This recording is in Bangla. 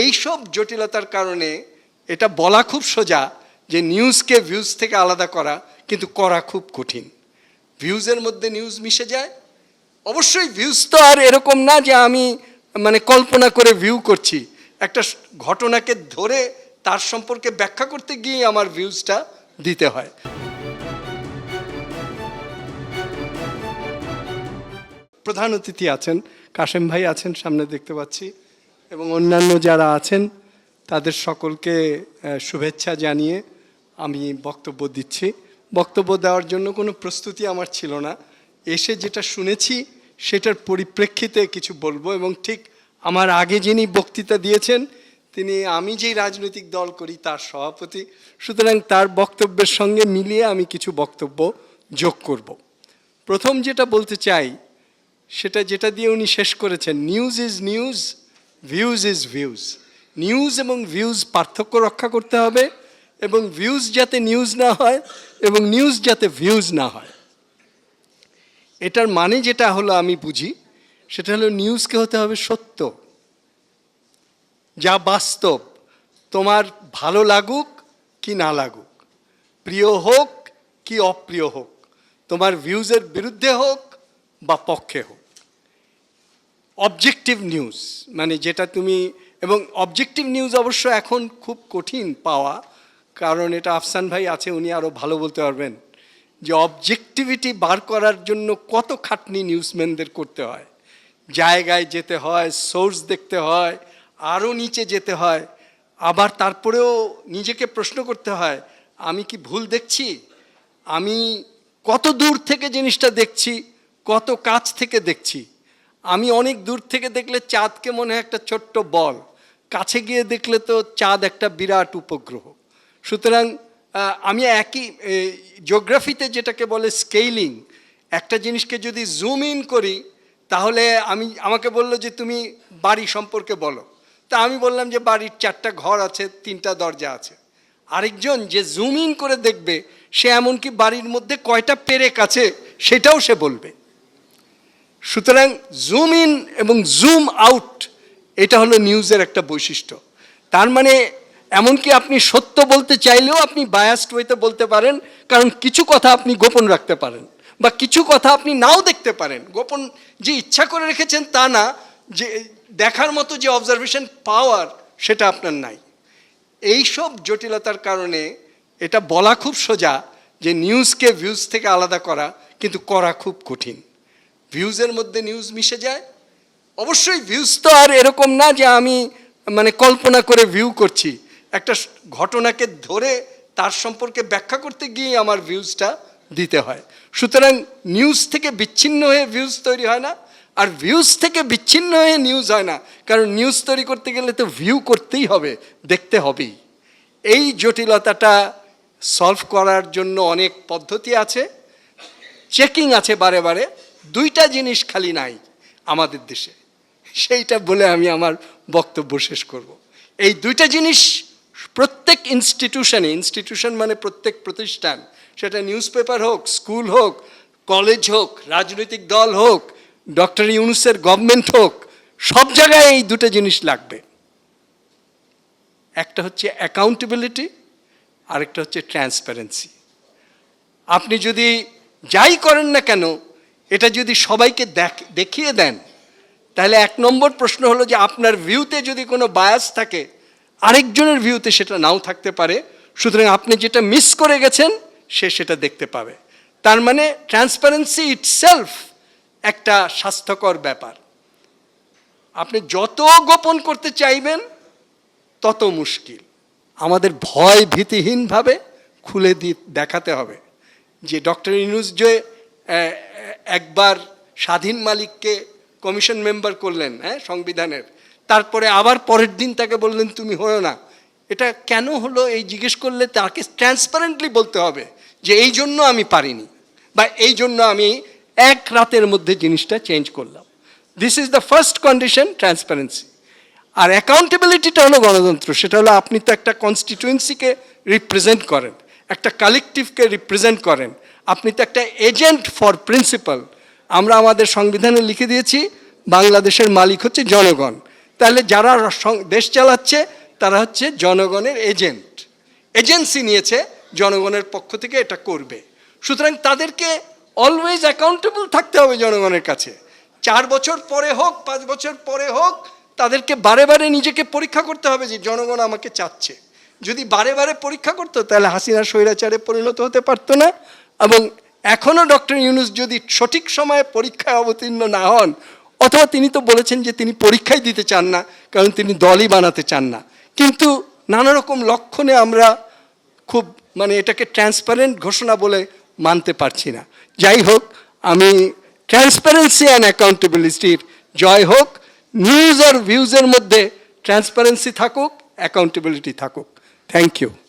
এইসব জটিলতার কারণে এটা বলা খুব সোজা যে নিউজকে ভিউজ থেকে আলাদা করা কিন্তু করা খুব কঠিন। ভিউজের মধ্যে নিউজ মিশে যায়। অবশ্যই ভিউজ তো আর এরকম না যে আমি মানে কল্পনা করে ভিউ করছি। একটা ঘটনাকে ধরে তার সম্পর্কে ব্যাখ্যা করতে গিয়ে আমার ভিউজটা দিতে হয়। প্রধান অতিথি আছেন, কাশেম ভাই আছেন, সামনে দেখতে পাচ্ছি। এবং অন্যান্য যারা আছেন, তাদের সকলকে শুভেচ্ছা জানিয়ে আমি বক্তব্য দিচ্ছি। বক্তব্য দেওয়ার জন্য কোনো প্রস্তুতি আমার ছিল না। এসে যেটা শুনেছি, সেটার পরিপ্রেক্ষিতে কিছু বলব এবং ঠিক আমার আগে যিনি বক্তৃতা দিয়েছেন, তিনি আমি যেই রাজনৈতিক দল করি, তার সভাপতি। সুতরাং তার বক্তব্যের সঙ্গে মিলিয়ে আমি কিছু বক্তব্য যোগ করব। প্রথম যেটা বলতে চাই, সেটা যেটা দিয়ে উনি শেষ করেছেন, news is news views is views news এবং ভিউজ পার্থক্য রক্ষা করতে হবে এবং ভিউজ যাতে নিউজ না হয় এবং নিউজ যাতে ভিউজ না হয়। এটার মানে যেটা হলো আমি বুঝি, সেটা হলো নিউজকে হতে হবে সত্য। যা বাস্তব, তোমার ভালো লাগুক কি না লাগুক। প্রিয় হোক কি অপ্রিয় হোক। তোমার ভিউজের বিরুদ্ধে হোক বা পক্ষে হোক। অবজেক্টিভ নিউজ মানে যেটা তুমি, এবং অবজেক্টিভ নিউজ অবশ্য এখন খুব কঠিন পাওয়া, কারণ এটা আফসান ভাই আছে, উনি আরও ভালো বলতে পারবেন, যে অবজেক্টিভিটি বার করার জন্য কত খাটনি নিউজম্যানদের করতে হয়। জায়গায় যেতে হয় সোর্স দেখতে হয় আরও নিচে যেতে হয়, আবার তারপরেও নিজেকে প্রশ্ন করতে হয়, আমি কি ভুল দেখছি? আমি কত দূর থেকে জিনিসটা দেখছি? কত কাছ থেকে দেখছি? আমি অনেক দূর থেকে দেখলে চাঁদকে মনে হয় একটা ছোট্ট বল। কাছে গিয়ে দেখলে তো চাঁদ একটা বিরাট উপগ্রহ। সুতরাং আমি একই জিওগ্রাফিতে যেটাকে বলে স্কেলিং একটা জিনিসকে যদি জুম ইন করি, তাহলে আমি, আমাকে বলল যে তুমি বাড়ি সম্পর্কে বলো। তা আমি বললাম যে বাড়ির চারটা ঘর আছে, তিনটা দরজা আছে। আরেকজন যে জুম ইন করে দেখবে, সে এমনকি বাড়ির মধ্যে কয়টা পেরেক আছে, সেটাও সে বলবে। সুতরাং জুম ইন এবং জুম আউট এটা হলো নিউজের একটা বৈশিষ্ট্য। তার মানে এমনকি আপনি সত্য বলতে চাইলেও আপনি বায়াস্ট ওয়েতে বলতে পারেন, কারণ কিছু কথা আপনি গোপন রাখতে পারেন বা কিছু কথা আপনি নাও দেখতে পারেন। গোপন যে ইচ্ছা করে রেখেছেন তা না, যে দেখার মতো যে অবজারভেশন পাওয়ার সেটা আপনার নাই। এইসব জটিলতার কারণে এটা বলা খুব সোজা যে নিউজকে ভিউজ থেকে আলাদা করা, কিন্তু করা খুব কঠিন। ভিউজের মধ্যে নিউজ মিশে যায়? অবশ্যই ভিউজ তো আর এরকম না যে আমি মানে কল্পনা করে ভিউ করছি। একটা ঘটনাকে ধরে তার সম্পর্কে ব্যাখ্যা করতে গিয়ে আমার ভিউজটা দিতে হয়। সুতরাং নিউজ থেকে বিচ্ছিন্ন হয়ে ভিউজ তৈরি হয় না, আর ভিউজ থেকে বিচ্ছিন্ন হয়ে নিউজ হয় না। কারণ নিউজ তৈরি করতে গেলে তো ভিউ করতেই হবে, দেখতে হবেই। এই জটিলতাটা সলভ করার জন্য অনেক পদ্ধতি আছে চেকিং আছে বারে বারে। দুইটা জিনিস খালি নাই আমাদের দেশে। সেইটা বলে আমি আমার বক্তব্য শেষ করব। এই দুইটা জিনিস প্রত্যেক ইনস্টিটিউশনে ইনস্টিটিউশন মানে প্রত্যেক প্রতিষ্ঠান, সেটা নিউজ পেপার হোক স্কুল হোক কলেজ হোক, রাজনৈতিক দল হোক ডক্টর ইউনুসের গভর্নমেন্ট হোক, সব জায়গায় এই দুটো জিনিস লাগবে। একটা হচ্ছে অ্যাকাউন্টেবিলিটি আরেকটা হচ্ছে ট্রান্সপারেন্সি আপনি যদি যাই করেন না কেন এটা যদি সবাইকে দেখ- দেখিয়ে দেন, তাহলে এক নম্বর প্রশ্ন হলো যে আপনার ভিউতে যদি কোনো বায়াস থাকে, আরেকজনের ভিউতে সেটা নাও থাকতে পারে। সুতরাং আপনি যেটা মিস করে গেছেন, সে সেটা দেখতে পাবে। তার মানে ট্রান্সপারেন্সি ইটসেলফ একটা স্বাস্থ্যকর ব্যাপার। আপনি যত গোপন করতে চাইবেন, তত মুশকিল। আমাদের ভয় ভীতিহীনভাবে খুলে দিয়ে দেখাতে হবে যে ডক্টর ইনুস যে একবার স্বাধীন মালিককে কমিশন মেম্বার করলেন হ্যাঁ সংবিধানের। তারপরে আবার পরের দিন তাকে বললেন, তুমি হয়েও না। এটা কেন হলো? এই জিজ্ঞেস করলে তাকে ট্রান্সপারেন্টলি বলতে হবে যে, এই জন্য আমি পারিনি বা এই জন্য আমি এক রাতের মধ্যে জিনিসটা চেঞ্জ করলাম। This is the first condition transparency আর অ্যাকাউন্টেবিলিটিটা হলো গণতন্ত্র। সেটা হলো আপনি তো একটা কনস্টিটুয়েন্সিকে রিপ্রেজেন্ট করেন। একটা কালেকটিভকে রিপ্রেজেন্ট করেন। আপনি তো একটা এজেন্ট ফর প্রিন্সিপাল আমরা আমাদের সংবিধানে লিখে দিয়েছি, বাংলাদেশের মালিক হচ্ছে জনগণ। তাহলে যারা দেশ চালাচ্ছে, তারা হচ্ছে জনগণের এজেন্ট এজেন্সি নিয়েছে, জনগণের পক্ষ থেকে এটা করবে। সুতরাং তাদেরকে অলওয়েজ অ্যাকাউন্টেবল থাকতে হবে জনগণের কাছে। চার বছর পরে হোক, পাঁচ বছর পরে হোক, তাদেরকে বারে বারে নিজেকে পরীক্ষা করতে হবে যে জনগণ আমাকে চাচ্ছে। যদি বারে বারে পরীক্ষা করতো, তাহলে হাসিনা স্বৈরাচারে পরিণত হতে পারতো না। এবং এখনও ডক্টর ইউনুস যদি সঠিক সময়ে পরীক্ষায় অবতীর্ণ না হন, অথবা তিনি তো বলেছেন যে তিনি পরীক্ষাই দিতে চান না, কারণ তিনি দলই বানাতে চান না। কিন্তু নানা রকম লক্ষণে আমরা খুব মানে এটাকে ট্রান্সপারেন্ট ঘোষণা বলে মানতে পারছি না। যাই হোক, আমি ট্রান্সপারেন্সি অ্যান্ড অ্যাকাউন্টেবিলিটির জয় হোক, নিউজ আর ভিউজের মধ্যে ট্রান্সপারেন্সি থাকুক, অ্যাকাউন্টেবিলিটি থাকুক। Thank you.